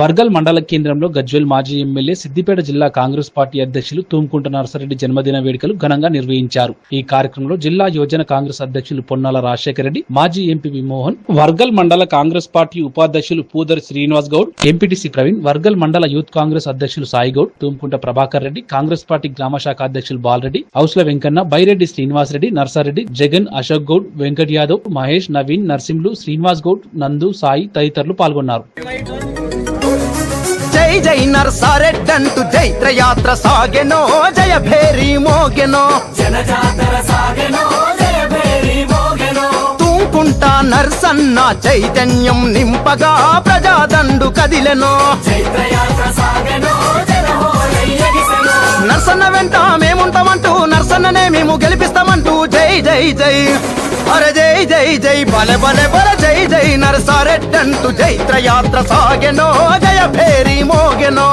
వర్గల్ మండల కేంద్రంలో గజ్వేల్ మాజీ ఎమ్మెల్యే సిద్దిపేట జిల్లా కాంగ్రెస్ పార్టీ అధ్యక్షులు తూంకుంట నరసరెడ్డి జన్మదిన వేడుకలు ఘనంగా నిర్వహించారు. ఈ కార్యక్రమంలో జిల్లా యువజన కాంగ్రెస్ అధ్యక్షులు పొన్నాల రాజశేఖర రెడ్డి మాజీ ఎంపీ విమోహన్ వర్గల్ మండల కాంగ్రెస్ పార్టీ ఉపాధ్యక్షులు పూదరి శ్రీనివాస్ గౌడ్ ఎంపీటీసీ ప్రవీణ్ వర్గల్ మండల యూత్ కాంగ్రెస్ అధ్యక్షులు సాయి గౌడ్ తూంకుంట ప్రభాకర్ రెడ్డి కాంగ్రెస్ పార్టీ గ్రామ శాఖ అధ్యక్షులు బాలరెడ్డి హౌస్ల వెంకన్న బైరెడ్డి శ్రీనివాస్ రెడ్డి నర్సారెడ్డి జగన్ అశోక్ గౌడ్ వెంకట్ యాదవ్ మహేష్ నవీన్ నర్సింహులు శ్రీనివాస్ గౌడ్ నందు సాయి తదితరులు పాల్గొన్నారు. జై జై నర్సారెడ్డంటూ జైత్రయాత్ర సాగెనో జయ భేరి మోగెనో. తూకుంటా నర్సన్న చైతన్యం నింపగా ప్రజాదండు కదిలెనో. నర్సన్న వెంట మేముంటామంటూ నర్సన్ననే మేము గెలిపిస్తామంటూ జై జై జై. అరే జై జై జై బలె బలె బల జై జై నరసారెడ్డంటూ జైత్ర యాత్ర సాగెనో జయ భేరి మోగెనో.